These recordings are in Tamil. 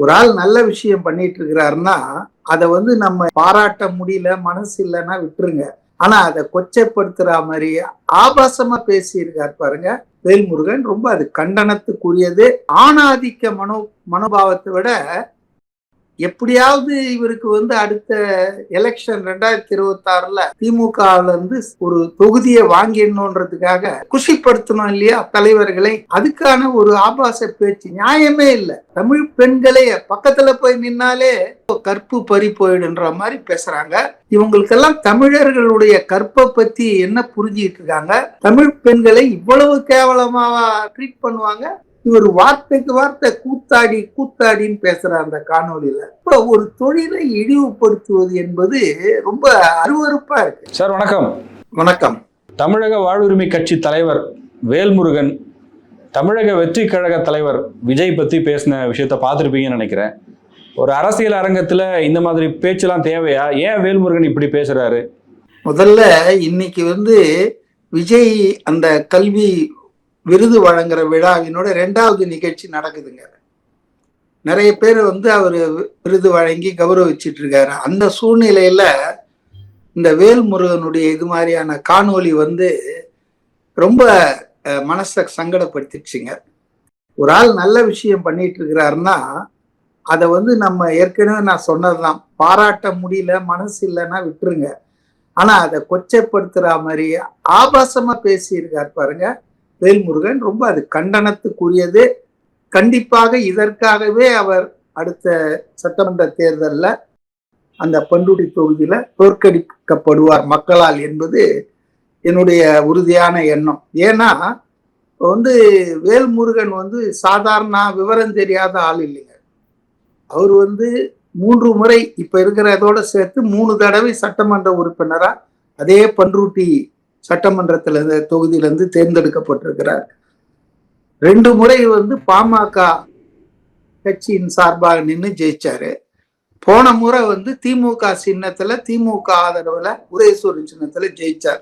ஒரு ஆள் நல்ல விஷயம் பண்ணிட்டு இருக்கிறாருன்னா அதை வந்து நம்ம பாராட்ட முடியல மனசு இல்லைன்னா விட்டுருங்க. ஆனா அதை கொச்சைப்படுத்துற மாதிரி ஆபாசமா பேசியிருக்கார் பாருங்க வேல்முருகன். ரொம்ப அது கண்டனத்துக்குரியது. ஆணாதிக்க மனோ மனோபாவத்தை விட எப்படியாவது இவருக்கு வந்து அடுத்த எலெக்ஷன் ரெண்டாயிரத்தி இருபத்தி ஆறுல திமுகல இருந்து ஒரு தொகுதியை வாங்கிடணுன்றதுக்காக குஷிப்படுத்தணும் இல்லையா தலைவர்களை? அதுக்கான ஒரு ஆபாச பேச்சு நியாயமே இல்லை. தமிழ் பெண்களே பக்கத்துல போய் நின்னாலே கற்பு பறி போயிடுன்ற மாதிரி பேசுறாங்க. இவங்களுக்கெல்லாம் தமிழர்களுடைய கற்பை பத்தி என்ன புரிஞ்சுக்கிட்டு இருக்காங்க? தமிழ் பெண்களை இவ்வளவு கேவலமாவா ட்ரீட் பண்ணுவாங்க? இவர் வார்த்தைக்கு வார்த்தை கூத்தாடி கூத்தாடின்னு பேசுற அந்த காணொலியில இப்ப ஒரு தொழிலை இழிவுபடுத்துவது என்பது ரொம்ப அருவருப்பா இருக்கு. சார் வணக்கம். வணக்கம். தமிழக வாழ்வுரிமை கட்சி தலைவர் வேல்முருகன் தமிழக வெற்றி கழக தலைவர் விஜய் பத்தி பேசின விஷயத்த பார்த்துருப்பீங்கன்னு நினைக்கிறேன். ஒரு அரசியல் அரங்கத்துல இந்த மாதிரி பேச்செல்லாம் தேவையா? ஏன் வேல்முருகன் இப்படி பேசுறாரு? முதல்ல இன்னைக்கு வந்து விஜய் அந்த கல்வி விருது வழங்குற விழாவினோட ரெண்டாவது நிகழ்ச்சி நடக்குதுங்க. நிறைய பேர் வந்து அவர் விருது வழங்கி கௌரவிச்சிட்டு இருக்காரு அந்த சூழ்நிலையில இந்த வேல்முருகனுடைய இது மாதிரியான காணொலி வந்து ரொம்ப மனசை சங்கடப்படுத்திடுச்சுங்க. ஒரு ஆள் நல்ல விஷயம் பண்ணிட்டு இருக்கிறாருன்னா அதை வந்து நம்ம ஏற்கனவே நான் சொன்னதுதான். பாராட்ட முடியல மனசு இல்லைன்னா விட்டுருங்க. ஆனா அதை கொச்சைப்படுத்துற மாதிரி ஆபாசமா பேசியிருக்கார் பாருங்க. வேல்முருகன் ரொம்ப அது கண்டனத்துக்குரியது. கண்டிப்பாக இதற்காகவே அவர் அடுத்த சட்டமன்ற தேர்தலில் அந்த பண்ருட்டி தொகுதியில் தோற்கடிக்கப்படுவார் மக்களால் என்பது என்னுடைய உறுதியான எண்ணம். ஏன்னா வந்து வேல்முருகன் வந்து சாதாரண விவரம் தெரியாத ஆள் இல்லைங்க. அவர் வந்து மூன்று முறை இப்ப இருக்கிறதோட சேர்த்து மூணு தடவை சட்டமன்ற உறுப்பினரா அதே பண்ருட்டி சட்டமன்றத்தில் இருந்து தொகுதியிலிருந்து தேர்ந்தெடுக்கப்பட்டிருக்கிறார். ரெண்டு முறை வந்து பாமக கட்சியின் சார்பாக நின்று ஜெயிச்சாரு. போன முறை வந்து திமுக சின்னத்துல திமுக ஆதரவுல உதயசூரன் சின்னத்துல ஜெயிச்சார்.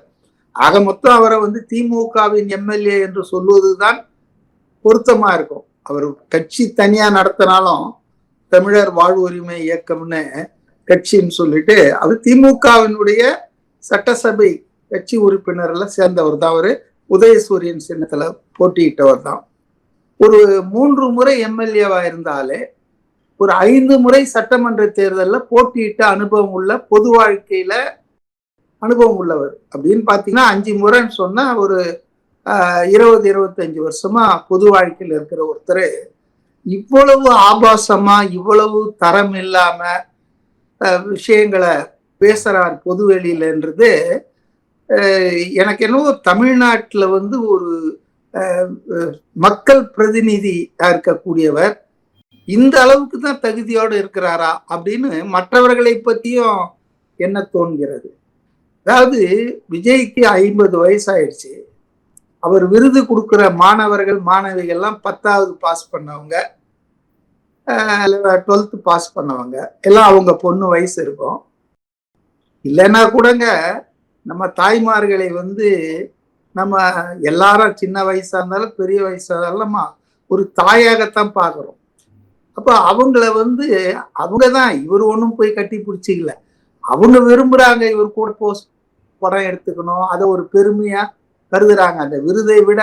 ஆக மொத்தம் அவரை வந்து திமுகவின் எம்எல்ஏ என்று சொல்வதுதான் பொருத்தமா இருக்கும். அவர் கட்சி தனியா நடத்தினாலும் தமிழர் வாழ்வுரிமை இயக்கம்னு கட்சின்னு சொல்லிட்டு அவர் திமுகவினுடைய சட்டசபை கட்சி உறுப்பினர்ல சேர்ந்தவர் தான் அவரு. உதயசூரியன் சின்னத்துல போட்டியிட்டவர் தான். ஒரு மூன்று முறை எம்எல்ஏவா இருந்தாலே ஒரு ஐந்து முறை சட்டமன்ற தேர்தலில் போட்டியிட்ட அனுபவம் உள்ள பொது வாழ்க்கையில அனுபவம் உள்ளவர். அப்படின்னு பார்த்தீங்கன்னா அஞ்சு முறைன்னு சொன்னா ஒரு இருபது இருபத்தஞ்சு வருஷமா பொது வாழ்க்கையில் இருக்கிற ஒருத்தர். இவ்வளவு ஆபாசமா இவ்வளவு தரம் இல்லாம விஷயங்களை பேசுறார் பொதுவெளியிலன்றது எனக்கு என்னவோ தமிழ்நாட்டில் வந்து ஒரு மக்கள் பிரதிநிதியாக இருக்கக்கூடியவர் இந்த அளவுக்கு தான் தகுதியோடு இருக்கிறாரா அப்படின்னு மற்றவர்களை பற்றியும் என்ன தோன்கிறது? அதாவது விஜய்க்கு ஐம்பது வயசாயிடுச்சு. அவர் விருது கொடுக்குற மாணவர்கள் மாணவிகள்லாம் பத்தாவது பாஸ் பண்ணவங்க டுவெல்த்து பாஸ் பண்ணவங்க. எல்லாம் அவங்க பொண்ணு வயசு இருக்கும். இல்லைன்னா கூடங்க நம்ம தாய்மார்களை வந்து நம்ம எல்லாரும் சின்ன வயசா இருந்தாலும் பெரிய வயசா இருந்தாலும் நம்ம ஒரு தாயாகத்தான் பார்க்குறோம். அப்போ அவங்கள வந்து அவங்க தான் இவர் ஒன்றும் போய் கட்டி பிடிச்சிக்கல. அவங்க விரும்புகிறாங்க இவர் கூட போஸ்ட் படம் எடுத்துக்கணும் அதை ஒரு பெருமையாக கருதுறாங்க. அந்த விருதை விட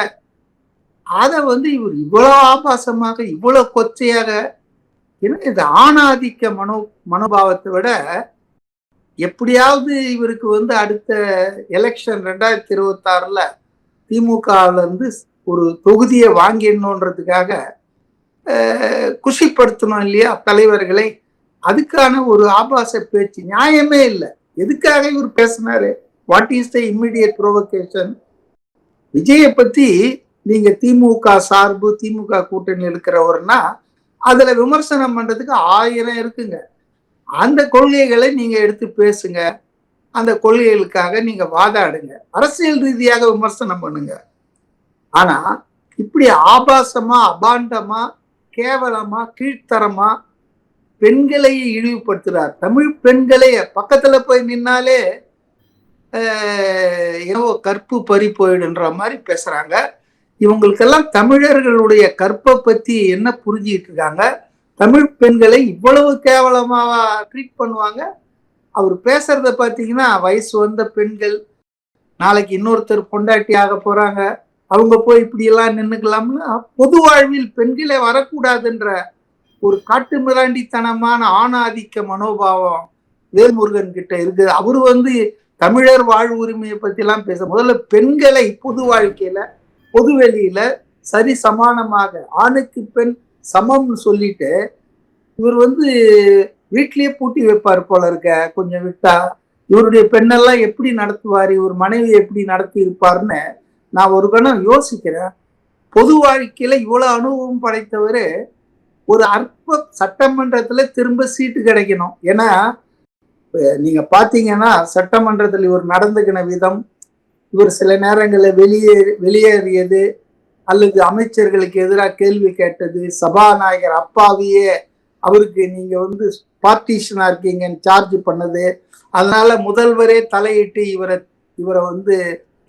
அதை வந்து இவர் இவ்வளோ ஆபாசமாக இவ்வளோ கொச்சையாக என்ன இது ஆணாதிக்க மனோ மனோபாவத்தை விட எப்படியாவது இவருக்கு வந்து அடுத்த எலெக்ஷன் ரெண்டாயிரத்தி இருபத்தி ஆறுல திமுகவிலேருந்து ஒரு தொகுதியை வாங்கிடணுன்றதுக்காக குஷிப்படுத்தணும் இல்லையா தலைவர்களை? அதுக்கான ஒரு ஆபாச பேச்சு நியாயமே இல்லை. எதுக்காக இவர் பேசினாரு? What is the immediate provocation விஜயை பத்தி நீங்க திமுக சார்பு திமுக கூட்டணி இருக்கிறவர்னா அதுல விமர்சனம் பண்றதுக்கு ஆயிரம் இருக்குங்க. அந்த கொள்கைகளை நீங்க எடுத்து பேசுங்க. அந்த கொள்கைகளுக்காக நீங்க வாதாடுங்க. அரசியல் ரீதியாக விமர்சனம் பண்ணுங்க. ஆனா இப்படி ஆபாசமா அபாண்டமா கேவலமா கீழ்த்தரமா பெண்களை இழிவுபடுத்துறார். தமிழ் பெண்களே பக்கத்துல போய் நின்னாலே ஏவோ கற்பு பறி போயிடுன்ற மாதிரி பேசுறாங்க. இவங்களுக்கெல்லாம் தமிழர்களுடைய கற்பை பத்தி என்ன புரிஞ்சுக்கிட்டு இருக்காங்க? தமிழ் பெண்களை இவ்வளவு கேவலமாக ட்ரீட் பண்ணுவாங்க? அவர் பேசுறத பார்த்தீங்கன்னா வயசு வந்த பெண்கள் நாளைக்கு இன்னொருத்தர் பொண்டாட்டி ஆக போறாங்க அவங்க போய் இப்படியெல்லாம் நின்றுக்கலாம்னா பொது வாழ்வில் பெண்களே வரக்கூடாதுன்ற ஒரு காட்டு மிராண்டித்தனமான ஆணாதிக்க மனோபாவம் வேல்முருகன் கிட்ட இருக்குது. அவர் வந்து தமிழர் வாழ்வு உரிமையை பற்றிலாம் பேச முதல்ல பெண்களை பொது வாழ்க்கையில பொது வெளியில சரி சமானமாக ஆணுக்கு பெண் சமம்னு சொல்லிட்டு இவர் வந்து வீட்லயே பூட்டி வைப்பார் போல இருக்க கொஞ்சம் விட்டா. இவருடைய பெண்ணெல்லாம் எப்படி நடத்துவார் இவர் மனைவி எப்படி நடத்தி இருப்பார்னு நான் ஒரு கணம் யோசிக்கிறேன். பொது வாழ்க்கையில இவ்வளோ அனுபவம் படைத்தவர் ஒரு அற்ப சட்டமன்றத்துல திரும்ப சீட்டு கிடைக்கணும். ஏன்னா நீங்கள் நீங்க பாத்தீங்கன்னா சட்டமன்றத்தில் இவர் நடந்துக்கின விதம் இவர் சில நேரங்களில் வெளியே வெளியேறியது அல்லது அமைச்சர்களுக்கு எதிராக கேள்வி கேட்டது சபாநாயகர் அப்பாவையே அவருக்கு நீங்க வந்து பார்ட்டிஷனா இருக்கீங்கன்னு சார்ஜ் பண்ணது. அதனால முதல்வரே தலையிட்டு இவரை இவரை வந்து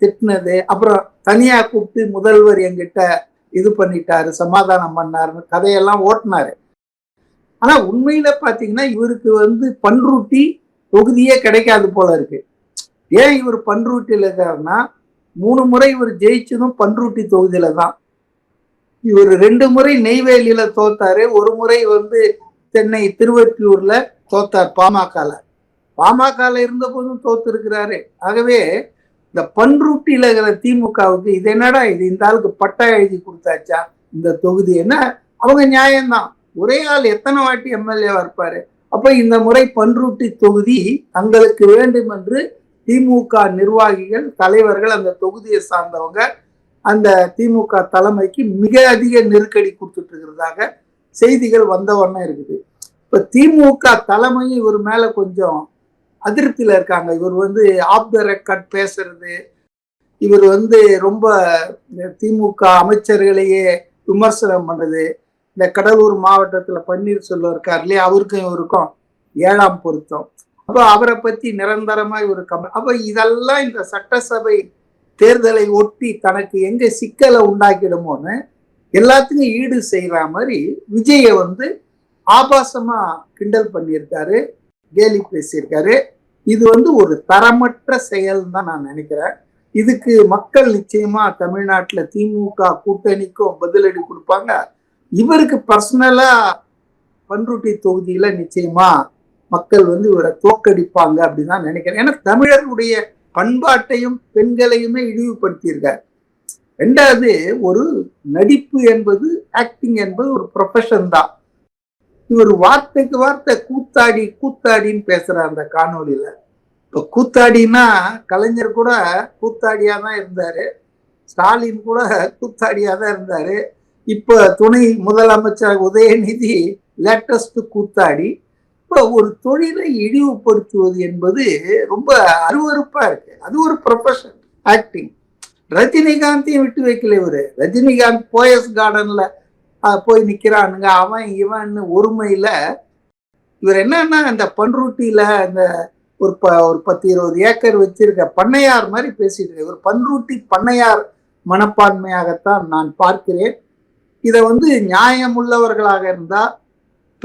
திட்டினது. அப்புறம் தனியா கூப்பிட்டு முதல்வர் என்கிட்ட இது பண்ணிட்டாரு சமாதானம் பண்ணாருன்னு கதையெல்லாம் ஓட்டினாரு. ஆனா உண்மையில பாத்தீங்கன்னா இவருக்கு வந்து பன்ருட்டி தொகுதியே கிடைக்காது போல இருக்கு. ஏன் இவர் பன்ருட்டியில் இருக்காருன்னா மூணு முறை இவர் ஜெயிச்சதும் பன்ருட்டி தொகுதியில தான். இவர் ரெண்டு முறை நெய்வேலியில தோத்தாரு. ஒரு முறை வந்து சென்னை திருவற்றியூர்ல தோத்தார் பாமகல. பாமகல இருந்த போதும் தோத்து இருக்கிறாரு ஆகவே இந்த பன்ருட்டியில இருக்கிற திமுகவுக்கு இது என்னடா இது? இந்த ஆளுக்கு பட்டா எழுதி கொடுத்தாச்சா? இந்த தொகுதி என்ன? அவங்க நியாயம்தான். ஒரே ஆள் எத்தனை வாட்டி எம்எல்ஏவா இருப்பாரு? அப்ப இந்த முறை பன்ருட்டி தொகுதி தங்களுக்கு வேண்டும் என்று திமுக நிர்வாகிகள் தலைவர்கள் அந்த தொகுதியை சார்ந்தவங்க அந்த திமுக தலைமைக்கு மிக அதிக நெருக்கடி கொடுத்துட்டு இருக்கிறதாக செய்திகள் வந்த இருக்குது. இப்ப திமுக தலைமையும் இவர் மேல கொஞ்சம் அதிருப்தியில இருக்காங்க. இவர் வந்து ஆஃப் த ரெக்கார்ட் பேசுறது இவர் வந்து ரொம்ப திமுக அமைச்சர்களையே விமர்சனம் பண்ணுறது இந்த கடலூர் மாவட்டத்தில் பன்னீர்செல்வம் இருக்கார் இல்லையா அவருக்கும் இவருக்கும் ஏழாம் பொருத்தம். அப்ப அவரை பத்தி நிரந்தரமாக ஒரு கம அப்ப இதெல்லாம் இந்த சட்டசபை தேர்தலை ஒட்டி தனக்கு எங்க சிக்கலை உண்டாக்கிடுமோன்னு எல்லாத்துக்கும் ஈடு செய்யற மாதிரி விஜய வந்து ஆபாசமா கிண்டல் பண்ணியிருக்காரு கேலி பேசியிருக்காரு. இது வந்து ஒரு தரமற்ற செயல் தான் நான் நினைக்கிறேன். இதுக்கு மக்கள் நிச்சயமா தமிழ்நாட்டில் திமுக கூட்டணிக்கும் பதிலடி கொடுப்பாங்க. இவருக்கு பர்சனலா பன்ருட்டி தொகுதியில நிச்சயமா மக்கள் வந்து இவரை தோக்கடிப்பாங்க அப்படின்னு தான் நினைக்கிறேன். ஏன்னா தமிழர்களுடைய பண்பாட்டையும் பெண்களையுமே இழிவுபடுத்தியிருக்கார். ரெண்டாவது ஒரு நடிப்பு என்பது ஆக்டிங் என்பது ஒரு ப்ரொஃபஷன் தான். இவர் வார்த்தைக்கு வார்த்தை கூத்தாடி கூத்தாடின்னு பேசுறார் அந்த காணொலியில இப்போ கூத்தாடினா கலைஞர் கூட கூத்தாடியாக தான் இருந்தார். ஸ்டாலின் கூட கூத்தாடியாக தான் இருந்தார். இப்போ துணை முதலமைச்சர் உதயநிதி லேட்டஸ்ட் கூத்தாடி. இப்ப ஒரு தொழிலை இழிவுபடுத்துவது என்பது ரொம்ப அருவறுப்பா இருக்கு. அது ஒரு ப்ரொஃபஷன் ஆக்டிங் ரஜினிகாந்தையும் விட்டு வைக்கல இவரு. ரஜினிகாந்த் போயஸ் கார்டன்ல போய் நிக்கிறானுங்க. அவன் இவன் ஒருமையில இவர் என்னன்னா இந்த பன்ருட்டியில இந்த ஒரு ப ஒரு பத்து இருபது ஏக்கர் வச்சிருக்க பண்ணையார் மாதிரி பேசிட்டு இருக்க ஒரு பன்ருட்டி பண்ணையார் மனப்பான்மையாகத்தான் நான் பார்க்கிறேன். இதை வந்து நியாயமுள்ளவர்களாக இருந்தால்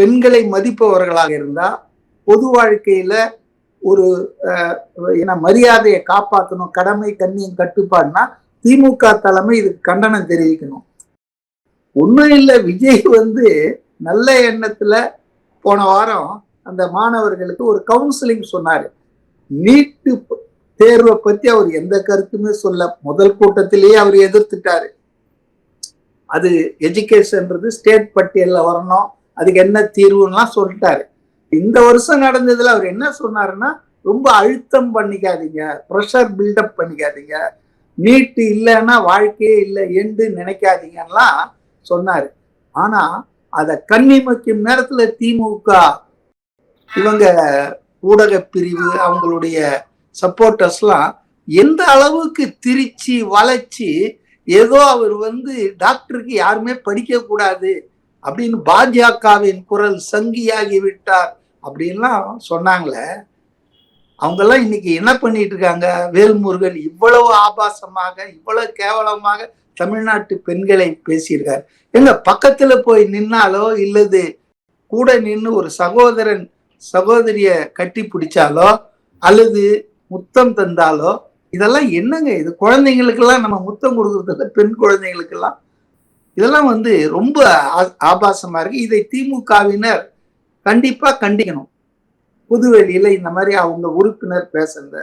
பெண்களை மதிப்பவர்களாக இருந்தா பொது வாழ்க்கையில ஒரு என்ன மரியாதையை காப்பாற்றணும் கடமை கண்ணியம் கட்டுப்பாடுனா திமுக தலைமை இதுக்கு கண்டனம் தெரிவிக்கணும். ஒன்றும் இல்லை விஜய் வந்து நல்ல எண்ணத்துல போன வாரம் அந்த மாணவர்களுக்கு ஒரு கவுன்சிலிங் சொன்னாரு. நீட்டு தேர்வை பத்தி அவர் எந்த கருத்துமே சொல்ல முதல் கூட்டத்திலேயே அவர் எதிர்த்துட்டாரு. அது எஜுகேஷன்ன்றது ஸ்டேட் பட்டியலில் வரணும். அதுக்கு என்ன தீர்வுலாம் சொல்லிட்டாரு. இந்த வருஷம் நடந்ததுல அவர் என்ன சொன்னாருன்னா ரொம்ப அழுத்தம் பண்ணிக்காதீங்க ப்ரெஷர் பில்டப் பண்ணிக்காதீங்க நீட்டு இல்லைன்னா வாழ்க்கையே இல்லை என்று நினைக்காதீங்கலாம் சொன்னாரு. ஆனா கண்ணி கண்ணிமைக்கும் நேரத்துல திமுக இவங்க ஊடக பிரிவு அவங்களுடைய சப்போர்ட்டர்ஸ்லாம் எந்த அளவுக்கு திரிச்சு வளைச்சு ஏதோ அவர் வந்து டாக்டருக்கு யாருமே படிக்க கூடாது அப்படின்னு பாஜகவின் குரல் சங்கியாகி விட்டார் அப்படின்லாம் சொன்னாங்களே. அவங்கெல்லாம் இன்னைக்கு என்ன பண்ணிட்டு இருக்காங்க? வேல்முருகன் இவ்வளவு ஆபாசமாக இவ்வளவு கேவலமாக தமிழ்நாட்டு பெண்களை பேசியிருக்காரு. எங்க பக்கத்துல போய் நின்னாலோ இல்லது கூட நின்று ஒரு சகோதரன் சகோதரிய கட்டி பிடிச்சாலோ அல்லது முத்தம் தந்தாலோ இதெல்லாம் என்னங்க இது? குழந்தைங்களுக்கெல்லாம் நம்ம முத்தம் கொடுக்கறதுல பெண் குழந்தைங்களுக்கெல்லாம். இதெல்லாம் வந்து ரொம்ப ஆ- ஆபாசமா இருக்கு. இதை திமுகவினர் கண்டிப்பா கண்டிக்கணும். புதுவெளியில இந்த மாதிரி அவங்க உறுப்பினர் பேசுறத.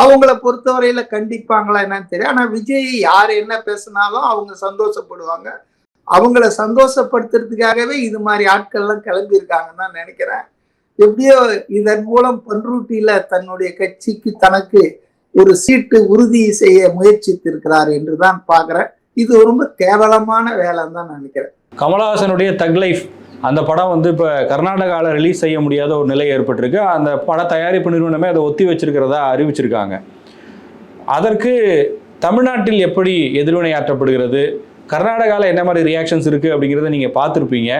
அவங்கள பொறுத்தவரையில கண்டிப்பாங்களா என்னன்னு தெரியும் ஆனா விஜய் யார் என்ன பேசினாலும் அவங்க சந்தோஷப்படுவாங்க. அவங்கள சந்தோஷப்படுத்துறதுக்காகவே இது மாதிரி ஆட்கள்லாம் கிளம்பி இருக்காங்கன்னு தான் நினைக்கிறேன். எப்படியோ இதன் மூலம் பன்ருட்டியில தன்னுடைய கட்சிக்கு தனக்கு ஒரு சீட்டு உறுதி செய்ய முயற்சித்திருக்கிறார் என்று தான் பாக்குறேன். இது ரொம்ப கேவலமான வேலைன்னு தான் நினைக்கிறேன். கமலஹாசனுடைய தக் லைஃப் அந்த படம் வந்து இப்போ கர்நாடகாவில் ரிலீஸ் செய்ய முடியாத ஒரு நிலை ஏற்பட்டிருக்கு. அந்த பட தயாரிப்பு நிறுவனமே அதை ஒத்தி வச்சிருக்கிறதா அறிவிச்சிருக்காங்க. அதற்கு தமிழ்நாட்டில் எப்படி எதிர்வினையாற்றப்படுகிறது? கர்நாடகாவில் என்ன மாதிரி ரியாக்ஷன்ஸ் இருக்கு அப்படிங்கிறத நீங்க பார்த்துருப்பீங்க.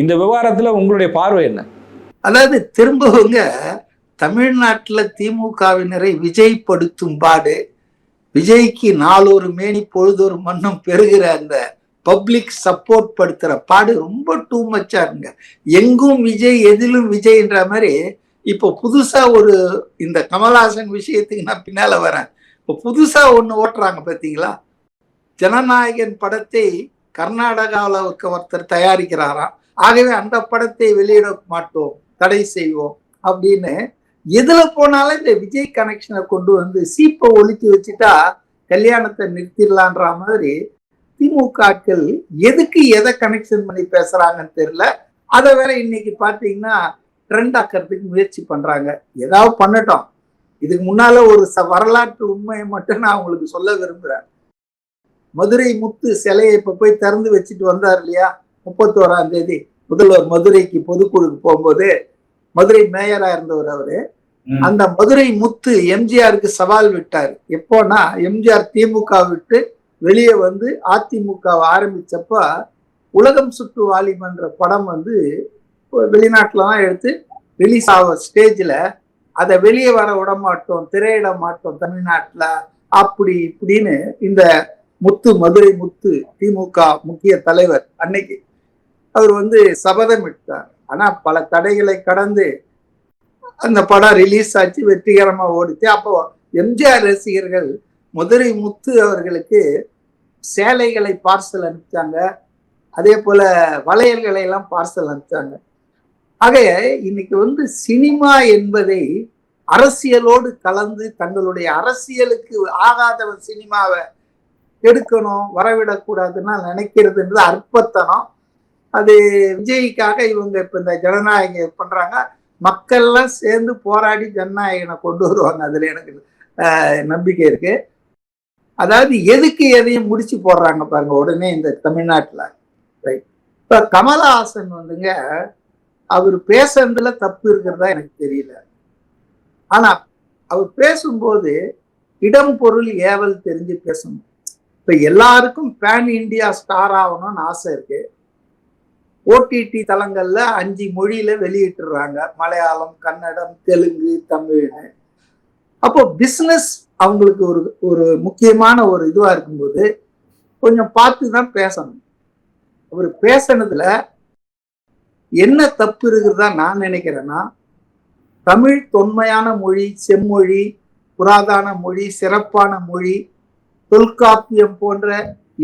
இந்த விவகாரத்தில் உங்களுடைய பார்வை என்ன? அதாவது திரும்பவங்க தமிழ்நாட்டுல திமுகவினரை விஜய்படுத்தும் பாடு விஜய்க்கு நாளொரு மேனி பொழுதொரு மன்னம் பெறுகிற அந்த பப்ளிக் சப்போர்ட் படுத்துற பாடு ரொம்ப டூ மச்சா இருங்க எங்கும் விஜய் எதிலும் விஜய்ன்ற மாதிரி இப்போ புதுசா ஒரு இந்த கமல்ஹாசன் விஷயத்துக்கு நான் பின்னால வரேன். இப்போ புதுசா ஒன்று ஓட்டுறாங்க பார்த்தீங்களா ஜனநாயகன் படத்தை கர்நாடகாவில் ஒருத்தர் தயாரிக்கிறாராம். ஆகவே அந்த படத்தை வெளியிட மாட்டோம் தடை செய்வோம் அப்படின்னு எதுல போனாலும் இந்த விஜய் கனெக்ஷனை கொண்டு வந்து சீப்பை ஒழித்து வச்சுட்டா கல்யாணத்தை நிறுத்திடலான்ற மாதிரி திமுகக்கள் எதுக்கு எதை கனெக்ஷன் பண்ணி பேசுறாங்கன்னு தெரியல. அதை வேற இன்னைக்கு பார்த்தீங்கன்னா ட்ரெண்ட் ஆக்கிறதுக்கு முயற்சி பண்றாங்க. ஏதாவது பண்ணட்டும். இதுக்கு முன்னால ஒரு ச வரலாற்று உண்மையை மட்டும் நான் உங்களுக்கு சொல்ல விரும்புறேன். மதுரை முத்து சிலையை இப்ப போய் திறந்து வச்சுட்டு வந்தார் இல்லையா? முப்பத்தோராம் தேதி முதல்வர் மதுரைக்கு பொதுக்குழுக்கு போகும்போது மதுரை மேயரா இருந்தவர் அவரு. அந்த மதுரை முத்து எம்ஜிஆருக்கு சவால் விட்டார். எப்போனா எம்ஜிஆர் திமுக விட்டு வெளியே வந்து அதிமுக ஆரம்பிச்சப்ப உலகம் சுற்று வாலிபன்ற படம் வந்து வெளிநாட்டுலலாம் எடுத்து ரிலீஸ் ஆக ஸ்டேஜ்ல அதை வெளியே வர விட மாட்டோம் திரையிட மாட்டோம் தமிழ்நாட்டுல அப்படி இப்படின்னு இந்த முத்து மதுரை முத்து திமுக முக்கிய தலைவர் அன்னைக்கு அவர் வந்து சபதம் எடுத்தார் ஆனா பல தடைகளை கடந்து அந்த படம் ரிலீஸ் ஆச்சு வெற்றிகரமாக ஓடிச்சு. அப்போ எம்ஜிஆர் ரசிகர்கள் மதுரை முத்து அவர்களுக்கு சேலைகளை பார்சல் அனுப்பிச்சாங்க. அதே போல வளையல்களை எல்லாம் பார்சல் அனுப்பிச்சாங்க. ஆக இன்னைக்கு வந்து சினிமா என்பதை அரசியலோடு கலந்து தங்களுடைய அரசியலுக்கு ஆகாதவன் சினிமாவை எடுக்கணும் வரவிடக்கூடாதுன்னா நினைக்கிறதுன்றது அற்பத்தனம். அது விஜய்க்காக இவங்க இப்ப இந்த ஜனநாயகம் பண்றாங்க. மக்கள்லாம் சேர்ந்து போராடி ஜனநாயகனை கொண்டு வருவாங்க. அதுல எனக்கு நம்பிக்கை இருக்கு. அதாவது எதுக்கு எதையும் முடிச்சு போடுறாங்க பாருங்க உடனே இந்த தமிழ்நாட்டில். ரைட் இப்ப கமலஹாசன் வந்துங்க அவர் பேசுறதுல தப்பு இருக்கிறதா எனக்கு தெரியல. ஆனா அவர் பேசும்போது இடம் பொருள் ஏவல் தெரிஞ்சு பேசணும். இப்ப எல்லாருக்கும் பேன் இந்தியா ஸ்டார் ஆகணும்னு ஆசை இருக்கு. ஓடிடி தளங்களில் அஞ்சு மொழியில் வெளியிட்டுறாங்க. மலையாளம் கன்னடம் தெலுங்கு தமிழ்னு அப்போ பிஸ்னஸ் அவங்களுக்கு ஒரு ஒரு முக்கியமான ஒரு இதுவாக இருக்கும்போது கொஞ்சம் பார்த்து தான் பேசணும். அவர் பேசுனதுல என்ன தப்பு இருக்கிறதா நான் நினைக்கிறேன்னா தமிழ் தொன்மையான மொழி செம்மொழி புராதான மொழி சிறப்பான மொழி தொல்காப்பியம் போன்ற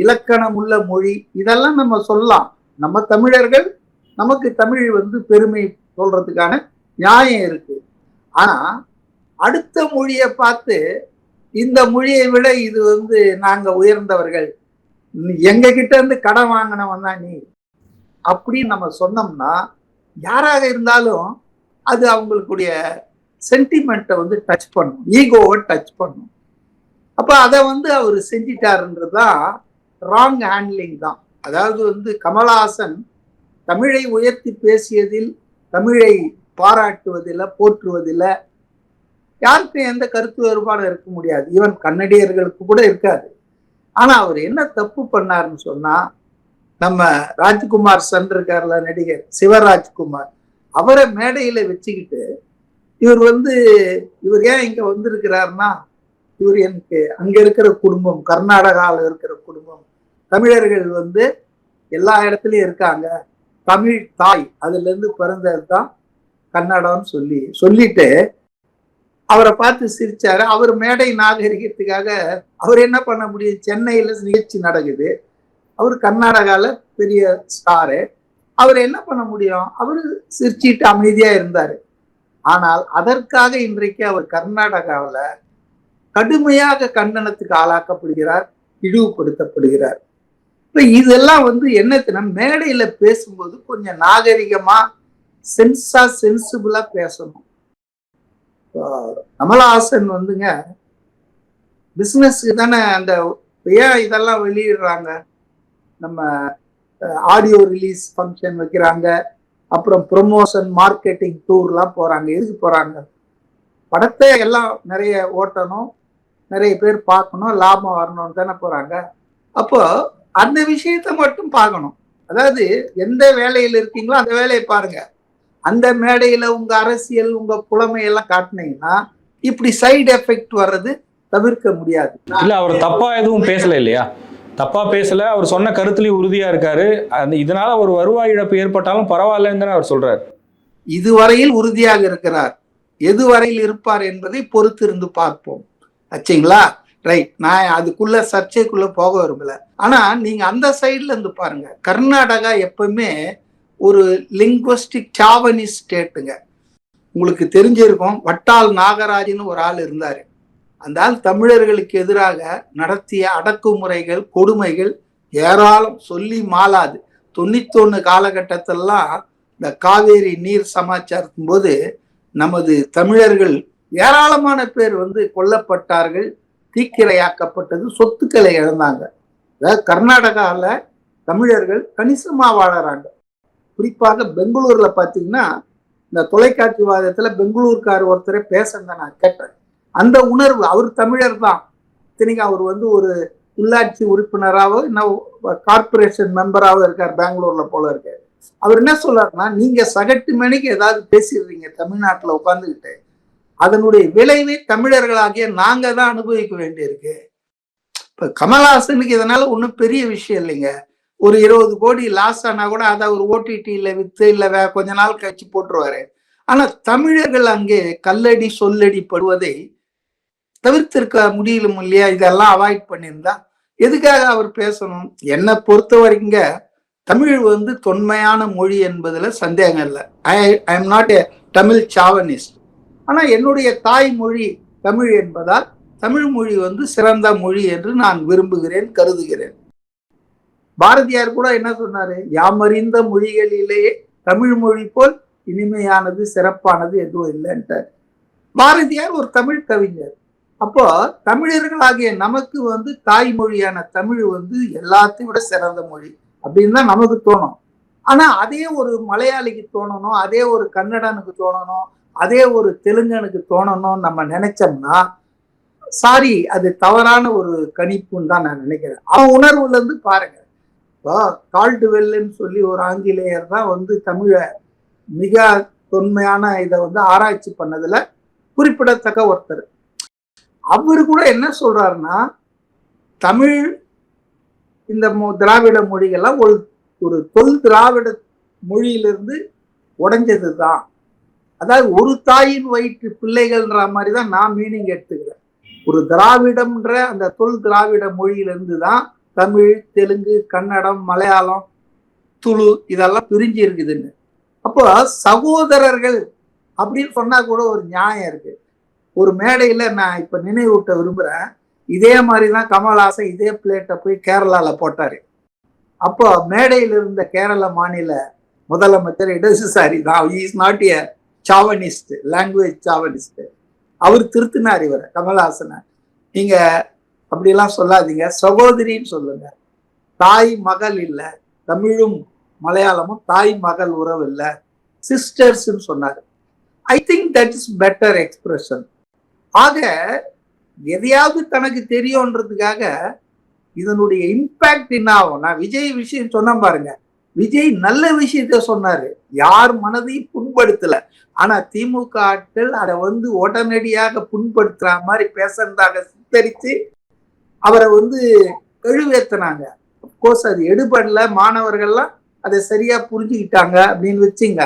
இலக்கணம் உள்ள மொழி இதெல்லாம் நம்ம சொல்லலாம். நம்ம தமிழர்கள் நமக்கு தமிழ் வந்து பெருமை சொல்றதுக்கான நியாயம் இருக்கு. ஆனா அடுத்த மொழியை பார்த்து இந்த மொழியை விட இது வந்து நாங்க உயர்ந்தவர்கள். எங்க கிட்ட இருந்து கடன் வாங்கினவன் தான் நீ. அப்படின்னு நம்ம சொன்னோம்னா யாராக இருந்தாலும் அது அவங்களுக்குடைய சென்டிமெண்ட்டை வந்து டச் பண்ணும். ஈகோவை டச் பண்ணும். அப்போ அதை வந்து அவர் செஞ்சிட்டாருன்றதுதான் ராங் ஹேண்ட்லிங் தான். அதாவது வந்து கமலஹாசன் தமிழை உயர்த்தி பேசியதில் தமிழை பாராட்டுவதில் போற்றுவதில் யாருக்கும் எந்த கருத்து வேறுபாடும் இருக்க முடியாது. ஈவன் கன்னடியர்களுக்கு கூட இருக்காது. ஆனா அவர் என்ன தப்பு பண்ணாருன்னு சொன்னா நம்ம ராஜ்குமார் சன் இருக்கார்ல நடிகர் சிவராஜ்குமார். அவரை மேடையில வச்சுக்கிட்டு இவர் வந்து இவர் ஏன் இங்க வந்திருக்கிறாருன்னா இவர் எனக்கு அங்க இருக்கிற குடும்பம் கர்நாடகாவில் இருக்கிற குடும்பம் தமிழர்கள் வந்து எல்லா இடத்துலையும் இருக்காங்க. தமிழ் தாய் அதுல இருந்து பிறந்தது தான் கன்னடம்னு சொல்லி சொல்லிட்டு அவரை பார்த்து சிரிச்சாரு. அவர் மேடை நாகரிகத்துக்காக அவர் என்ன பண்ண முடியும்? சென்னையில நிகழ்ச்சி நடக்குது. அவர் கர்நாடகாவில் பெரிய ஸ்டாரு அவர் என்ன பண்ண முடியும்? அவரு சிரிச்சிட்டு அமைதியா இருந்தாரு. ஆனால் அதற்காக இன்றைக்கு அவர் கர்நாடகாவில் கடுமையாக கண்டனத்துக்கு ஆளாக்கப்படுகிறார் இழிவுபடுத்தப்படுகிறார். இப்போ இதெல்லாம் வந்து என்னத்துனா மேடையில பேசும்போது கொஞ்சம் நாகரிகமா சென்சா சென்சிபிளா பேசணும். கமலஹாசன் வந்துங்க பிஸ்னஸ்க்கு தானே அந்த ஏன் இதெல்லாம் வெளியிடுறாங்க? நம்ம ஆடியோ ரிலீஸ் ஃபங்க்ஷன் வைக்கிறாங்க அப்புறம் ப்ரொமோஷன் மார்க்கெட்டிங் டூர்லாம் போகிறாங்க எதுக்கு போகிறாங்க படத்தை எல்லாம் நிறைய ஓட்டணும் நிறைய பேர் பார்க்கணும் லாபம் வரணும்னு தானே போகிறாங்க அப்போ அந்த விஷயத்த மட்டும் பார்க்கணும். அதாவது எந்த வேலையில் இருக்கீங்களோ அந்த வேலையை பாருங்க. அந்த மேடையில உங்க அரசியல் உங்க புலமை எல்லாம் காட்டினீங்கன்னா இப்படி சைடு எஃபெக்ட் வர்றது தவிர்க்க முடியாது. இல்ல அவர் தப்பா எதுவும் பேசல இல்லையா? தப்பா பேசல அவர் சொன்ன கருத்துலயும் உறுதியா இருக்காரு. அந்த இதனால ஒரு வருவாய் இழப்பு ஏற்பட்டாலும் பரவாயில்லன்னு அவர் சொல்றாரு. இதுவரையில் உறுதியாக இருக்கிறார். எதுவரையில் இருப்பார் என்பதை பொறுத்திருந்து பார்ப்போம். ஆச்சுங்களா ரைட் நான் அதுக்குள்ள சர்ச்சைக்குள்ள போக விரும்பல. ஆனா நீங்க அந்த சைட்ல இருந்து பாருங்க. கர்நாடகா எப்பவுமே ஒரு லிங்குவஸ்டிக் சாவனி ஸ்டேட்டுங்க உங்களுக்கு தெரிஞ்சிருக்கும் வட்டால் நாகராஜன் ஒரு ஆள் இருந்தாரு. அந்த ஆள் தமிழர்களுக்கு எதிராக நடத்திய அடக்குமுறைகள் கொடுமைகள் ஏராளம் சொல்லி மாளாது. தொண்ணூத்தொன்னு காலகட்டத்திலலாம் இந்த காவேரி நீர் சமாச்சாரத்தின் போது நமது தமிழர்கள் ஏராளமான பேர் வந்து கொல்லப்பட்டார்கள். தீக்கிரையாக்கப்பட்டது சொத்துக்களை இழந்தாங்க. அதாவது கர்நாடகாவில் தமிழர்கள் கணிசமாக வாழறாங்க. குறிப்பாக பெங்களூரில் பார்த்தீங்கன்னா இந்த தொலைக்காட்சி வாதத்தில் பெங்களூர்கார் ஒருத்தரை பேசுறத நான் கேட்டேன். அந்த உணர்வு அவர் தமிழர் தான். இத்தனைக்கு அவர் வந்து ஒரு உள்ளாட்சி உறுப்பினராகவோ இன்னும் கார்பரேஷன் மெம்பராகவும் இருக்கார் பெங்களூரில் போல இருக்கார் அவர் என்ன சொல்றாருன்னா நீங்க சகட்டு மணிக்கு ஏதாவது பேசிடுறீங்க தமிழ்நாட்டில் உட்காந்துக்கிட்டு அதனுடைய விளைவை தமிழர்களாகிய நாங்க தான் அனுபவிக்க வேண்டியிருக்கு. இப்ப கமல்ஹாசனுக்கு இதனால ஒன்றும் பெரிய விஷயம் இல்லைங்க. ஒரு இருபது கோடி லாஸ் ஆனா கூட அதை ஒரு ஓடிடியில வித்து இல்ல வே கொஞ்ச நாள் கழிச்சு போட்டுருவாரு. ஆனா தமிழர்கள் அங்கே கல்லடி சொல்லடி படுவதை தவிர்த்திருக்க முடியலும் இல்லையா? இதெல்லாம் அவாய்ட் பண்ணியிருந்தா எதுக்காக அவர் பேசணும்? என்னை பொறுத்த வரைக்குங்க தமிழ் வந்து தொன்மையான மொழி என்பதுல சந்தேகம் இல்லை. I I am not a Tamil chauvinist ஆனால் என்னுடைய தாய்மொழி தமிழ் என்பதால் தமிழ் மொழி வந்து சிறந்த மொழி என்று நான் விரும்புகிறேன் கருதுகிறேன். பாரதியார் கூட என்ன சொன்னாரு? யாமறிந்த மொழிகளிலேயே தமிழ் மொழி போல் இனிமையானது சிறப்பானது எதுவும் இல்லைன்ட்டார். பாரதியார் ஒரு தமிழ் கவிஞர். அப்போ தமிழர்களாகிய நமக்கு வந்து தாய்மொழியான தமிழ் வந்து எல்லாத்தையும் விட சிறந்த மொழி அப்படின்னு தான் நமக்கு தோணும். ஆனா அதே ஒரு மலையாளிக்கு தோணணும் அதே ஒரு கன்னடனுக்கு தோணணும் அதே ஒரு தெலுங்கனுக்கு தோணணும்னு நம்ம நினைச்சோம்னா சாரி அது தவறான ஒரு கணிப்புன்னு தான் நான் நினைக்கிறேன். அவன் உணர்வுல இருந்து பாருங்க. இப்போ கால்டுவெல்லுன்னு சொல்லி ஒரு ஆங்கிலேயர் தான் வந்து தமிழை மிக தொன்மையான இதை வந்து ஆராய்ச்சி பண்ணதுல குறிப்பிடத்தக்க ஒருத்தர். அவரு கூட என்ன சொல்றாருன்னா தமிழ் இந்த திராவிட மொழிகள்லாம் ஒரு ஒரு தொல் திராவிட மொழியிலிருந்து உடைஞ்சது தான் அதாவது ஒரு தாயின் வயிற்று பிள்ளைகள்ன்ற மாதிரி தான் நான் மீனிங் எடுத்துக்கிறேன். ஒரு திராவிடம்ன்ற அந்த தொல் திராவிட மொழியிலிருந்து தான் தமிழ் தெலுங்கு கன்னடம் மலையாளம் துளு இதெல்லாம் பிரிஞ்சு இருக்குதுன்னு. அப்போ சகோதரர்கள் அப்படின்னு சொன்னா கூட ஒரு நியாயம் இருக்கு. ஒரு மேடையில நான் இப்ப நினைவூட்ட விரும்புறேன். இதே மாதிரி தான் கமல்ஹாசன் இதே பிளேட்டை போய் கேரளால போட்டாரு. அப்போ மேடையில் இருந்த கேரள மாநில முதலமைச்சர் இடதுசாரி தான். Is not a chauvinist language chauvinist அவர் திருத்தினார் இவரை கமல்ஹாசனை. நீங்க அப்படிலாம் சொல்லாதீங்க. சகோதரின்னு சொல்லுங்க. தாய் மகள் இல்லை. தமிழும் மலையாளமும் தாய் மகள் உறவு இல்லை. சிஸ்டர்ஸ்ன்னு சொன்னார். I think that is better expression ஆக எதையாவது தனக்கு தெரியும்ன்றதுக்காக இதனுடைய இம்பேக்ட் என்ன ஆகும் நான் விஜய் விஷயம் சொன்ன பாருங்க. விஜய் நல்ல விஷயத்த சொன்னாரு. யார் மனதையும் புண்படுத்தல. ஆனா திமுக ஆட்கள் அதை வந்து உடனடியாக புண்படுத்துற மாதிரி பேசுறதாக சித்தரித்து அவரை வந்து கழுவேத்தினாங்க. அப்கோர்ஸ் அது எடுபடல. மாணவர்கள்லாம் அதை சரியா புரிஞ்சுக்கிட்டாங்க அப்படின்னு வச்சுங்க.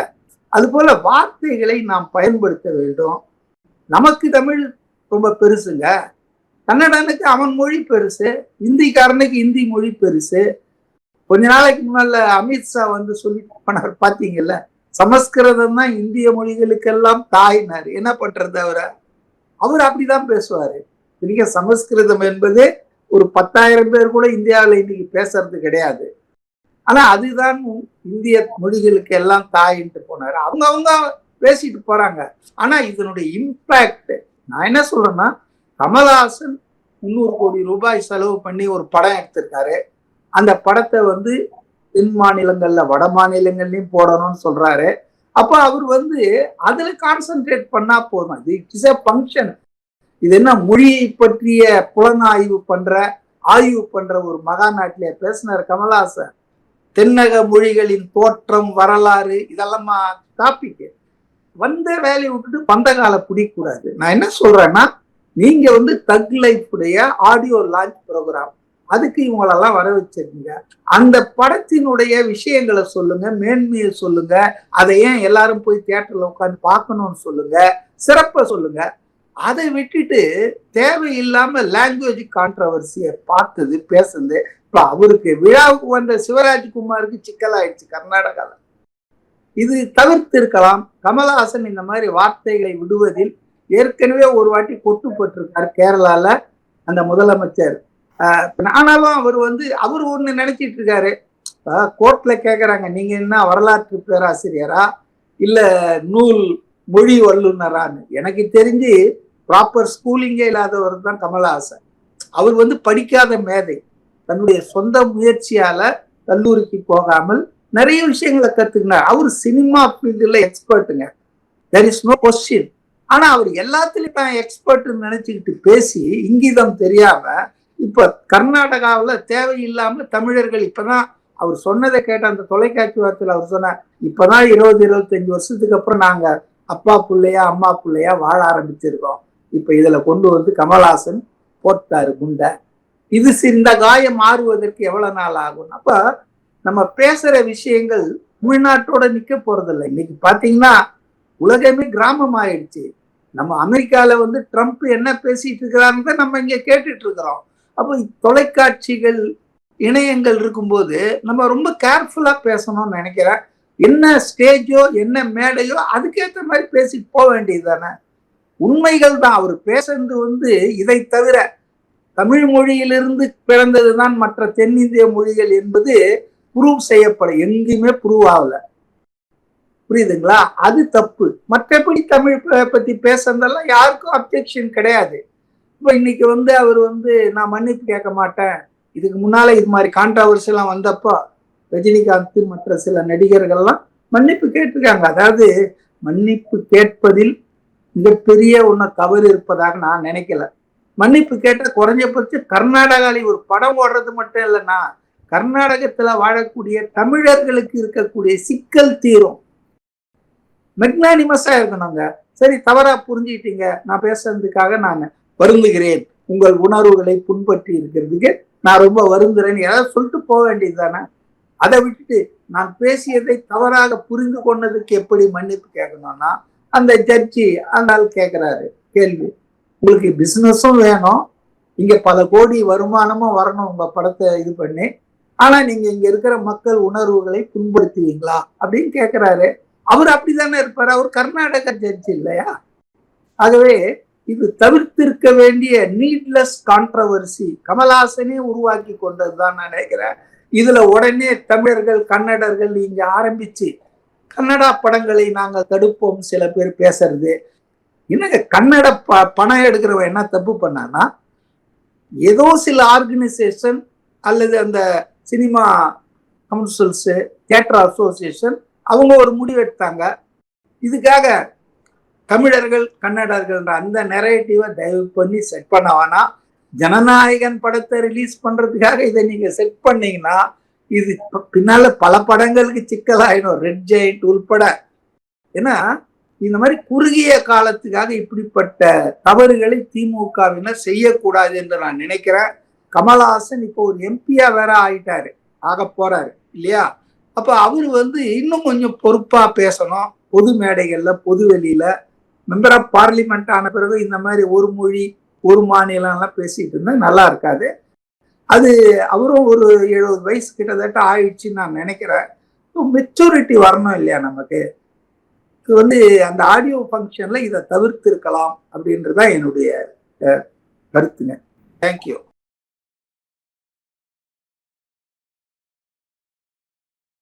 அது போல வார்த்தைகளை நாம் பயன்படுத்த வேண்டும். நமக்கு தமிழ் ரொம்ப பெருசுங்க. கன்னடனுக்கு அவன் மொழி பெருசு. இந்திக்காரனுக்கு இந்தி மொழி பெருசு. கொஞ்ச நாளைக்கு முன்னால அமித்ஷா வந்து சொல்லி போனார் பாத்தீங்கல்ல? சமஸ்கிருதம் தான் இந்திய மொழிகளுக்கெல்லாம் தாய்னார். என்ன பண்றது அவரை? அவர் அப்படிதான் பேசுவாரு. இன்னைக்கு சமஸ்கிருதம் என்பது ஒரு பத்தாயிரம் பேர் கூட இந்தியாவில் இன்னைக்கு பேசுறது கிடையாது. ஆனா அதுதான் இந்திய மொழிகளுக்கு எல்லாம் தாயின்ட்டு போனார். அவங்க அவங்க பேசிட்டு போறாங்க. ஆனா இதனுடைய இம்பேக்ட் நான் என்ன சொல்றேன்னா கமல்ஹாசன் முந்நூறு கோடி ரூபாய் செலவு பண்ணி ஒரு படம் எடுத்திருக்காரு. அந்த படத்தை வந்து தென் மாநிலங்கள்ல வட மாநிலங்கள்லயும் போடணும்னு சொல்றாரு. அப்ப அவர் வந்து அதுல கான்சென்ட்ரேட் பண்ணா போதும். இது இட்ஸ் எ ஃபங்க்ஷன் இது என்ன மொழியை பற்றிய புலனாய்வு பண்ற ஆய்வு பண்ற ஒரு மகாநாட்டிலே பேசினார் கமல்ஹாசன். தென்னக மொழிகளின் தோற்றம் வரலாறு இதெல்லாம் டாபிக் வந்த வேலையை விட்டுட்டு வந்த கால பிடிக்கூடாது நான் என்ன சொல்றேன்னா நீங்க வந்து தக் லைஃப் உடைய ஆடியோ லான்ச் ப்ரோக்ராம் அதுக்கு இவங்களெல்லாம் வர வச்சிருக்கீங்க. அந்த படத்தினுடைய விஷயங்களை சொல்லுங்க மேன்மையை சொல்லுங்க அதை ஏன் எல்லாரும் போய் தியேட்டர்ல உட்காந்து பார்க்கணும்னு சொல்லுங்க சிறப்பை சொல்லுங்க. அதை விட்டுட்டு தேவையில்லாம லாங்குவேஜ் கான்ட்ரவர்சியை பார்த்தது பேசுனது. இப்போ அவருக்கு விழாவுக்கு வந்த சிவராஜ்குமாருக்கு சிக்கலாயிடுச்சு கர்நாடகாவில் இது தவிர்த்து இருக்கலாம் கமலஹாசன் இந்த மாதிரி வார்த்தைகளை விடுவதில் ஏற்கனவே ஒரு வாட்டி கொட்டுப்பட்டிருக்கார் கேரளாவில் அந்த முதலமைச்சர். ஆனாலும் அவர் வந்து அவர் ஒன்று நினைச்சிட்டு இருக்காரு. கோர்ட்ல கேட்குறாங்க நீங்க என்ன வரலாற்று பேராசிரியரா? இல்லை நூல் மொழி வல்லுநரான்னு? எனக்கு தெரிஞ்சு ப்ராப்பர் ஸ்கூலிங்கே இல்லாதவர் தான் கமலஹாசன். அவர் வந்து படிக்காத மேதை. தன்னுடைய சொந்த முயற்சியால கல்லூரிக்கு போகாமல் நிறைய விஷயங்களை கத்துக்கினார். அவர் சினிமா ஃபீல்டில் எக்ஸ்பர்ட்டுங்க தெர் இஸ் நோ கொஸ்டின் ஆனா அவர் எல்லாத்துலயும் எக்ஸ்பர்ட்னு நினைச்சுக்கிட்டு பேசி இங்கிதம் தெரியாம இப்போ கர்நாடகாவில் தேவையில்லாமல் தமிழர்கள் இப்போதான் அவர் சொன்னதை கேட்ட அந்த தொலைக்காட்சி வார்த்தையில் அவர் சொன்னார் இப்போதான் இருபது இருபத்தஞ்சு வருஷத்துக்கு அப்புறம் நாங்கள் அப்பா பிள்ளையா அம்மா பிள்ளையா வாழ ஆரம்பிச்சிருக்கோம். இப்போ இதில் கொண்டு வந்து கமல்ஹாசன் போட்டாரு குண்டை. இது இந்த காயம் மாறுவதற்கு எவ்வளோ நாள் ஆகும்? அப்போ நம்ம பேசுகிற விஷயங்கள் தமிழ்நாட்டோட நிற்க போகிறதில்ல இன்னைக்கு பார்த்தீங்கன்னா உலகமே கிராமம் ஆயிடுச்சு. நம்ம அமெரிக்காவில் வந்து ட்ரம்ப் என்ன பேசிட்டு இருக்கிறாருன்னு நம்ம இங்கே கேட்டுட்டு இருக்கிறோம். அப்போ தொலைக்காட்சிகள் இணையங்கள் இருக்கும்போது நம்ம ரொம்ப கேர்ஃபுல்லாக பேசணும்னு நினைக்கிறேன். என்ன ஸ்டேஜோ என்ன மேடையோ அதுக்கேற்ற மாதிரி பேசிட்டு போக வேண்டியது தானே. உண்மைகள் தான். அவர் பேசுறது வந்து இதை தவிர தமிழ் மொழியிலிருந்து பிறந்தது தான் மற்ற தென்னிந்திய மொழிகள் என்பது ப்ரூவ் செய்யப்பட எங்கேயுமே ப்ரூவ் ஆகல. புரியுதுங்களா? அது தப்பு. மற்றபடி தமிழ் பத்தி பேசுறதெல்லாம் யாருக்கும் அப்ஜெக்ஷன் கிடையாது. இப்போ இன்னைக்கு வந்து அவர் வந்து நான் மன்னிப்பு கேட்க மாட்டேன். இதுக்கு முன்னால இது மாதிரி கான்ட்ரவர்சி எல்லாம் வந்தப்போ ரஜினிகாந்த் மற்ற சில நடிகர்கள்லாம் மன்னிப்பு கேட்டிருக்காங்க. அதாவது மன்னிப்பு கேட்பதில் மிகப்பெரிய ஒன்று தவறு இருப்பதாக நான் நினைக்கல. மன்னிப்பு கேட்ட குறைஞ்சபட்சம் கர்நாடகாவில் ஒரு படம் ஓடுறது மட்டும் இல்லைன்னா கர்நாடகத்துல வாழக்கூடிய தமிழர்களுக்கு இருக்கக்கூடிய சிக்கல் தீரும். மெக்னானிமஸா இருக்கணுங்க. சரி தவறா புரிஞ்சுக்கிட்டீங்க. நான் பேசுறதுக்காக நான். வருந்துகிறேன். உங்கள் உணர்வுகளை புண்பற்றி இருக்கிறதுக்கு நான் ரொம்ப வருந்துறேன். ஏதாவது சொல்லிட்டு போக வேண்டியது தானே அதை விட்டுட்டு நான் பேசியதை தவறாக புரிந்து கொண்டதுக்கு எப்படி மன்னிப்பு கேட்கணும்னா அந்த ஜட்ஜி அந்த ஆள் கேட்கிறாரு கேள்வி. உங்களுக்கு பிஸ்னஸும் வேணும். இங்க பல கோடி வருமானமும் வரணும் உங்க படத்தை இது பண்ணி. ஆனா நீங்க இங்க இருக்கிற மக்கள் உணர்வுகளை புண்படுத்துவீங்களா? அப்படின்னு கேட்கிறாரு. அவர் அப்படிதானே இருப்பார். அவர் கர்நாடக ஜட்ஜி இல்லையா? ஆகவே இது தவிர்த்திருக்க வேண்டிய நீட்லெஸ் கான்ட்ரவர்சி கமல்ஹாசனே உருவாக்கி கொண்டது தான் நான் நினைக்கிறேன். இதுல உடனே தமிழர்கள் கன்னடர்கள் இங்க ஆரம்பிச்சு கன்னடா படங்களை நாங்கள் தடுப்போம் சில பேர் பேசுறது. என்னங்க கன்னட ப பணம் எடுக்கிறவன் என்ன தப்பு பண்ணானா ஏதோ சில ஆர்கனைசேஷன் அல்லது அந்த சினிமா கவுன்சில்ஸு தியேட்டர் அசோசியேஷன் அவங்க ஒரு முடிவு எடுத்தாங்க இதுக்காக தமிழர்கள் கன்னடர்கள்ன்ற அந்த நெரேட்டிவை தயவு பண்ணி செட் பண்ண வேணாம். ஜனநாயகன் படத்தை ரிலீஸ் பண்றதுக்காக இதை நீங்க செட் பண்ணீங்கன்னா இது பின்னால பல படங்களுக்கு சிக்கலாயிடும். ரெட் ஜெயிண்ட் உள்பட. ஏன்னா இந்த மாதிரி குறுகிய காலத்துக்காக இப்படிப்பட்ட தவறுகளை திமுகவினர் செய்யக்கூடாது என்று நான் நினைக்கிறேன். கமல்ஹாசன் இப்போ ஒரு எம்பியா வேற ஆயிட்டாரு. ஆக போறாரு. இல்லையா? அப்ப அவர் வந்து இன்னும் கொஞ்சம் பொறுப்பா பேசணும். பொது மேடைகள்ல பொது வெளியில. மெம்பர் ஆஃப் பார்லிமெண்ட் ஆன பிறகு இந்த மாதிரி ஒரு மொழி ஒரு மாநிலம் எல்லாம் இருந்தால் நல்லா இருக்காது. அது அவரும் ஒரு எழுபது வயசு கிட்டத்தட்ட ஆயிடுச்சுன்னு நான் நினைக்கிறேன். மெச்சூரிட்டி வரணும் இல்லையா நமக்கு? இது வந்து அந்த ஆடியோ ஃபங்க்ஷனில் இதை தவிர்த்து இருக்கலாம் அப்படின்றதுதான் என்னுடைய கருத்துங்க. தேங்க்யூ